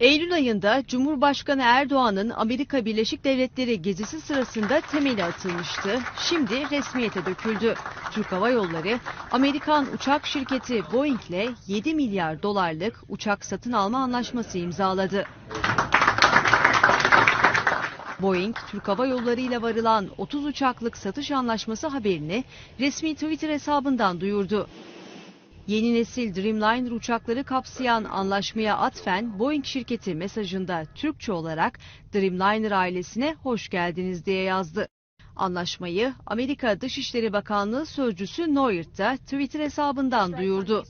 Eylül ayında Cumhurbaşkanı Erdoğan'ın Amerika Birleşik Devletleri gezisi sırasında temeli atılmıştı. Şimdi resmiyete döküldü. Türk Hava Yolları, Amerikan uçak şirketi Boeing ile 7 milyar dolarlık uçak satın alma anlaşması imzaladı. Boeing, Türk Hava Yolları ile varılan 30 uçaklık satış anlaşması haberini resmi Twitter hesabından duyurdu. Yeni nesil Dreamliner uçakları kapsayan anlaşmaya atfen Boeing şirketi mesajında Türkçe olarak Dreamliner ailesine hoş geldiniz diye yazdı. Anlaşmayı Amerika Dışişleri Bakanlığı sözcüsü Noyert da Twitter hesabından duyurdu.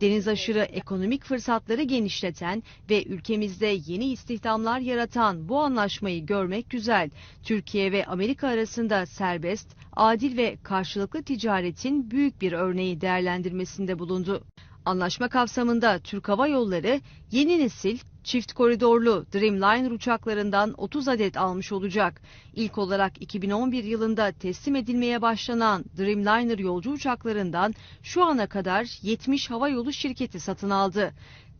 Deniz aşırı ekonomik fırsatları genişleten ve ülkemizde yeni istihdamlar yaratan bu anlaşmayı görmek güzel. Türkiye ve Amerika arasında serbest, adil ve karşılıklı ticaretin büyük bir örneği değerlendirmesinde bulundu. Anlaşma kapsamında Türk Hava Yolları yeni nesil çift koridorlu Dreamliner uçaklarından 30 adet almış olacak. İlk olarak 2011 yılında teslim edilmeye başlanan Dreamliner yolcu uçaklarından şu ana kadar 70 hava yolu şirketi satın aldı.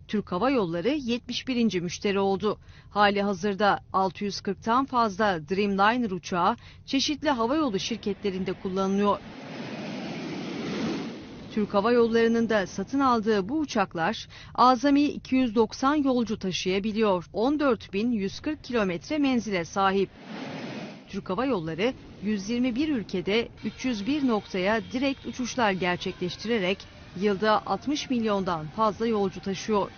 Türk Hava Yolları 71. müşteri oldu. Hali hazırda 640'tan fazla Dreamliner uçağı çeşitli havayolu şirketlerinde kullanılıyor. Türk Hava Yolları'nın da satın aldığı bu uçaklar azami 290 yolcu taşıyabiliyor. 14.140 kilometre menzile sahip. Türk Hava Yolları 121 ülkede 301 noktaya direkt uçuşlar gerçekleştirerek yılda 60 milyondan fazla yolcu taşıyor.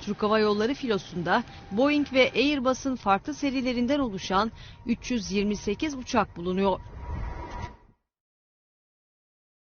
Türk Hava Yolları filosunda Boeing ve Airbus'un farklı serilerinden oluşan 328 uçak bulunuyor.